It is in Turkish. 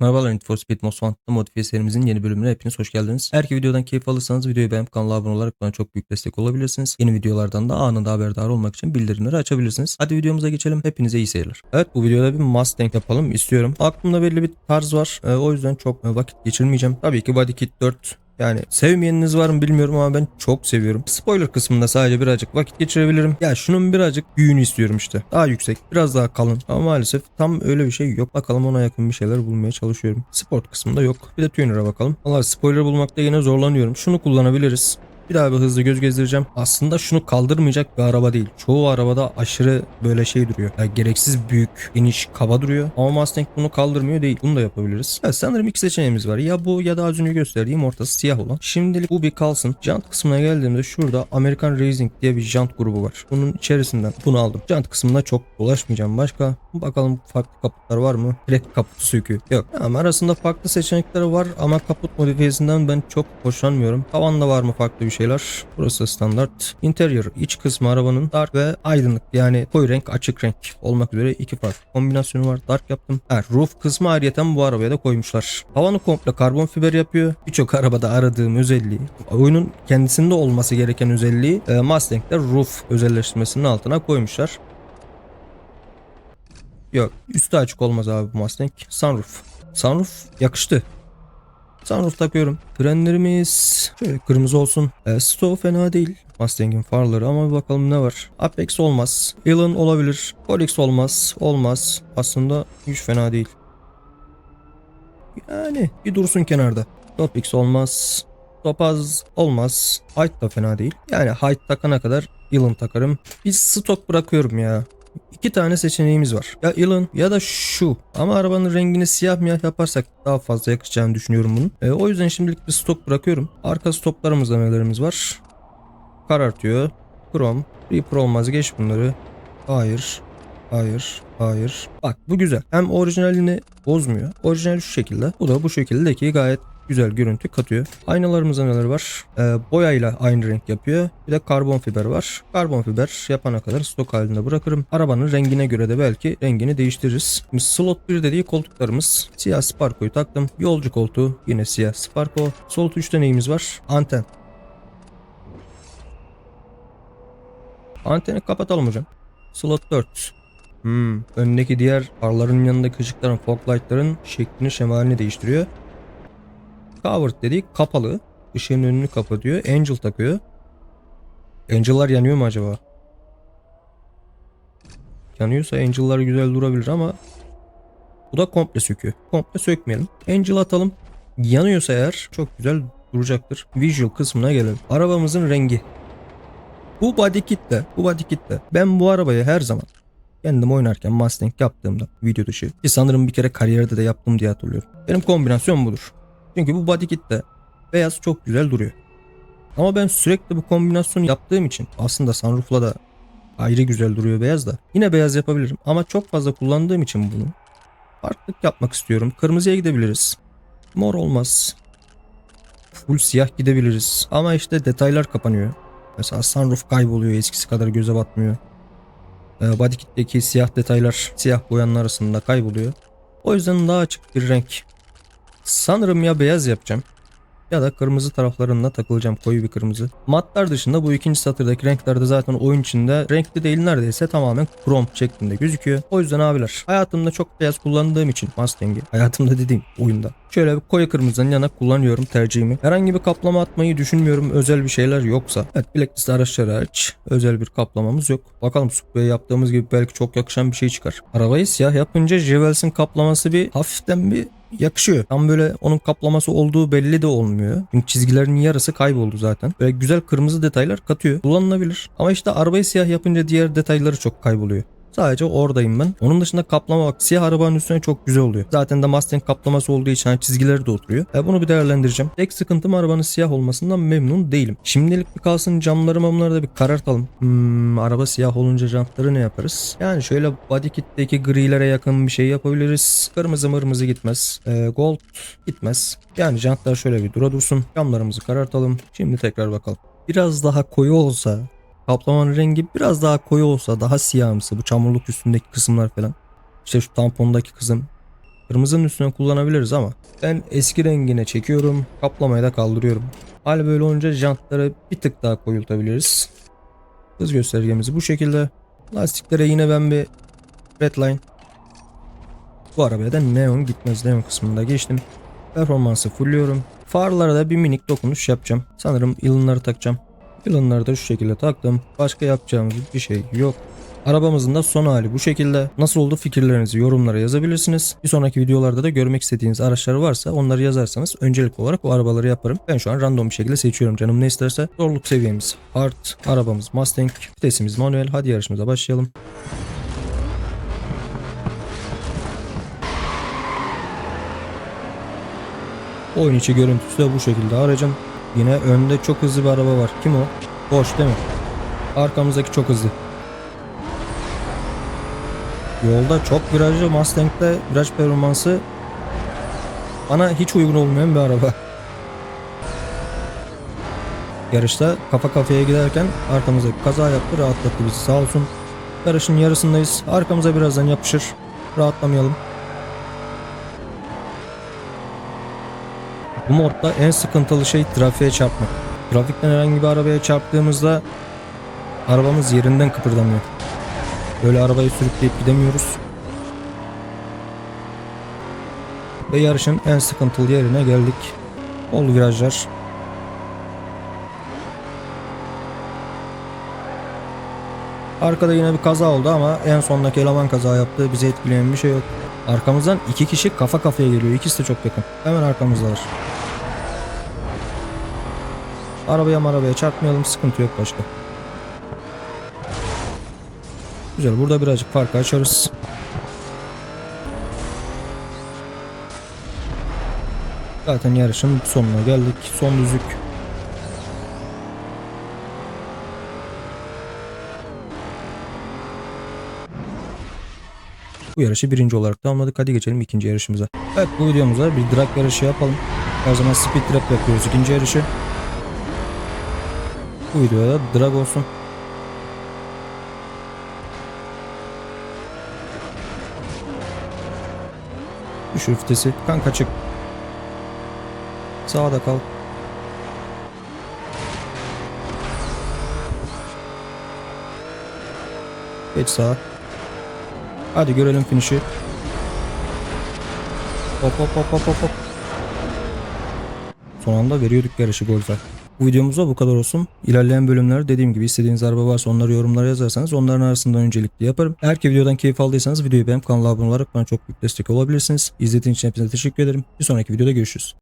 Merhabalar Need for Speed Most Wanted'da modifiye serimizin yeni bölümüne hepiniz hoş geldiniz. Eğer ki videodan keyif alırsanız videoyu beğenip kanala abone olarak bana çok büyük destek olabilirsiniz. Yeni videolardan da anında haberdar olmak için bildirimleri açabilirsiniz. Hadi videomuza geçelim. Hepinize iyi seyirler. Evet bu videoda bir Mustang yapalım istiyorum. Aklımda belli bir tarz var. Ee, o yüzden çok e, vakit geçirmeyeceğim. Tabii ki Body Kit 4 yani sevmeyeniniz var mı bilmiyorum ama ben çok seviyorum. Spoiler kısmında sadece birazcık vakit geçirebilirim. Ya şunun birazcık büyüğünü istiyorum işte. Daha yüksek, biraz daha kalın. Ama maalesef tam öyle bir şey yok. Bakalım ona yakın bir şeyler bulmaya çalışıyorum. Sport kısmında yok. Bir de tuner'a bakalım. Valla spoiler bulmakta yine zorlanıyorum. Şunu kullanabiliriz. Bir daha bir hızlı göz gezdireceğim. Aslında şunu kaldırmayacak bir araba değil. Çoğu arabada aşırı böyle şey duruyor. Yani gereksiz büyük, geniş, kaba duruyor. Ama Mustang bunu kaldırmıyor değil. Bunu da yapabiliriz. Evet, sanırım iki seçeneğimiz var. Ya bu ya da az önce gösterdiğim ortası siyah olan. Şimdilik bu bir kalsın. Jant kısmına geldiğimde şurada American Racing diye bir jant grubu var. Bunun içerisinden bunu aldım. Jant kısmında çok dolaşmayacağım. Başka bakalım farklı kaputlar var mı? Direkt kaput söküğü. Yok. Ama arasında farklı seçenekleri var ama kaput modifiyesinden ben çok hoşlanmıyorum. Tavanda var mı farklı bir şeyler? Burası standart. Interior iç kısmı arabanın dark ve aydınlık yani koyu renk açık renk olmak üzere iki farklı kombinasyonu var. Dark yaptım. Ha, roof kısmı ayrıyeten bu arabaya da koymuşlar. Havanı komple karbon fiber yapıyor. Birçok arabada aradığım özelliği. Oyunun kendisinde olması gereken özelliği e, Mustang'de roof özelleştirmesinin altına koymuşlar. Yok üstü açık olmaz abi bu Mustang. Sunroof. Sunroof yakıştı. Sunroof takıyorum. Frenlerimiz şöyle kırmızı olsun. E, Stow fena değil. Mustang'in farları ama bir bakalım ne var. Apex olmaz. Elan olabilir. Polix olmaz. Olmaz. Aslında hiç fena değil. Yani bir dursun kenarda. Topix olmaz. Topaz olmaz. Height da fena değil. Yani height takana kadar Elan takarım. Bir stok bırakıyorum ya. İki tane seçeneğimiz var. Ya Elon ya da şu. Ama arabanın rengini siyah miyah yaparsak daha fazla yakışacağını düşünüyorum bunun. E, o yüzden şimdilik bir stok bırakıyorum. Arka stoplarımızda nelerimiz var? Karartıyor. Chrome. Reaper olmaz geç bunları. Hayır. Hayır. Hayır. Bak bu güzel. Hem orijinalini bozmuyor. Orijinal şu şekilde. Bu da bu şekildeki gayet güzel görüntü katıyor. Aynalarımızda neler var? Ee, boyayla aynı renk yapıyor. Bir de karbon fiber var. Karbon fiber yapana kadar stok halinde bırakırım. Arabanın rengine göre de belki rengini değiştiririz. Şimdi slot 1 dediği koltuklarımız. Siyah Sparko'yu taktım. Yolcu koltuğu yine siyah Sparko. Slot 3'te neyimiz var? Anten. Anteni kapatalım hocam. Slot 4. Hmm, önündeki diğer farların yanındaki ışıkların, fog light'ların şeklini, şemalini değiştiriyor. Covered dedik kapalı. Işığın önünü kapatıyor. Angel takıyor. Angel'lar yanıyor mu acaba? Yanıyorsa Angel'lar güzel durabilir ama bu da komple söküyor. Komple sökmeyelim. Angel atalım. Yanıyorsa eğer çok güzel duracaktır. Visual kısmına gelelim. Arabamızın rengi. Bu body kitle, bu body kitle. Ben bu arabayı her zaman kendim oynarken Mustang yaptığımda video dışı ki sanırım bir kere kariyerde de yaptım diye hatırlıyorum. Benim kombinasyon budur. Çünkü bu body kitle beyaz çok güzel duruyor. Ama ben sürekli bu kombinasyonu yaptığım için aslında sunroof'la da ayrı güzel duruyor beyaz da. Yine beyaz yapabilirim ama çok fazla kullandığım için bunu farklılık yapmak istiyorum. Kırmızıya gidebiliriz. Mor olmaz. Full siyah gidebiliriz. Ama işte detaylar kapanıyor. Mesela sunroof kayboluyor eskisi kadar göze batmıyor. Ee, body kit'teki siyah detaylar siyah boyanın arasında kayboluyor. O yüzden daha açık bir renk Sanırım ya beyaz yapacağım ya da kırmızı taraflarına takılacağım koyu bir kırmızı. Matlar dışında bu ikinci satırdaki renkler de zaten oyun içinde renkli değil neredeyse tamamen krom şeklinde gözüküyor. O yüzden abiler hayatımda çok beyaz kullandığım için Mustang'i hayatımda dediğim oyunda. Şöyle bir koyu kırmızının yana kullanıyorum tercihimi. Herhangi bir kaplama atmayı düşünmüyorum özel bir şeyler yoksa. Evet blacklist araçları hariç özel bir kaplamamız yok. Bakalım Supra'ya yaptığımız gibi belki çok yakışan bir şey çıkar. Arabayı siyah yapınca Jewels'in kaplaması bir hafiften bir yakışıyor. Tam böyle onun kaplaması olduğu belli de olmuyor. Çünkü çizgilerin yarısı kayboldu zaten. Böyle güzel kırmızı detaylar katıyor. Kullanılabilir. Ama işte arabayı siyah yapınca diğer detayları çok kayboluyor. Sadece oradayım ben. Onun dışında kaplama bak siyah arabanın üstüne çok güzel oluyor. Zaten de Mustang kaplaması olduğu için hani çizgileri de oturuyor. E bunu bir değerlendireceğim. Tek sıkıntım arabanın siyah olmasından memnun değilim. Şimdilik bir kalsın camları mamları da bir karartalım. Hmm, araba siyah olunca jantları ne yaparız? Yani şöyle body kit'teki grilere yakın bir şey yapabiliriz. Kırmızı mırmızı gitmez. E, gold gitmez. Yani jantlar şöyle bir dura dursun. Camlarımızı karartalım. Şimdi tekrar bakalım. Biraz daha koyu olsa Kaplamanın rengi biraz daha koyu olsa daha siyahımsı bu çamurluk üstündeki kısımlar falan. İşte şu tampondaki kısım Kırmızının üstüne kullanabiliriz ama ben eski rengine çekiyorum. Kaplamayı da kaldırıyorum. Hal böyle olunca jantları bir tık daha koyultabiliriz. Hız göstergemiz bu şekilde. Lastiklere yine ben bir redline. Bu arabaya da neon gitmez. Neon kısmında geçtim. Performansı fullüyorum. Farlara da bir minik dokunuş yapacağım. Sanırım yılınları takacağım. Yılınları da şu şekilde taktım. Başka yapacağımız bir şey yok. Arabamızın da son hali bu şekilde. Nasıl oldu fikirlerinizi yorumlara yazabilirsiniz. Bir sonraki videolarda da görmek istediğiniz araçlar varsa onları yazarsanız öncelik olarak o arabaları yaparım. Ben şu an random bir şekilde seçiyorum canım ne isterse. Zorluk seviyemiz hard, arabamız Mustang, vitesimiz manuel. Hadi yarışımıza başlayalım. Oyun içi görüntüsü de bu şekilde. Aracın yine önde çok hızlı bir araba var. Kim o? Boş değil mi? Arkamızdaki çok hızlı. Yolda çok virajlı Mustang'de viraj performansı bana hiç uygun olmayan bir araba. Yarışta kafa kafaya giderken arkamızdaki kaza yaptı rahatlattı bizi sağ olsun. Yarışın yarısındayız. Arkamıza birazdan yapışır. Rahatlamayalım. Bu modda en sıkıntılı şey trafiğe çarpmak. Trafikten herhangi bir arabaya çarptığımızda arabamız yerinden kıpırdamıyor. Böyle arabayı sürükleyip gidemiyoruz. Ve yarışın en sıkıntılı yerine geldik. Bol virajlar. Arkada yine bir kaza oldu ama en sondaki eleman kaza yaptı. Bizi etkileyen bir şey yok. Arkamızdan iki kişi kafa kafaya geliyor. İkisi de çok yakın. Hemen arkamızdalar. Arabaya arabaya çarpmayalım. Sıkıntı yok başka. Güzel. Burada birazcık farkı açarız. Zaten yarışın sonuna geldik. Son düzlük. Bu yarışı birinci olarak tamamladık. Hadi geçelim ikinci yarışımıza. Evet bu videomuzda bir drag yarışı yapalım. Her zaman speed trap yapıyoruz ikinci yarışı. Bu videoda drag olsun. Düşür vitesi. Kanka çık. Sağda kal. Geç sağa. Hadi görelim finişi. Hop hop hop hop hop. Son anda veriyorduk yarışı golfe. Bu videomuzda bu kadar olsun. İlerleyen bölümler dediğim gibi istediğiniz araba varsa onları yorumlara yazarsanız onların arasından öncelikli yaparım. Eğer ki videodan keyif aldıysanız videoyu beğenip kanala abone olarak bana çok büyük destek olabilirsiniz. İzlediğiniz için hepinize teşekkür ederim. Bir sonraki videoda görüşürüz.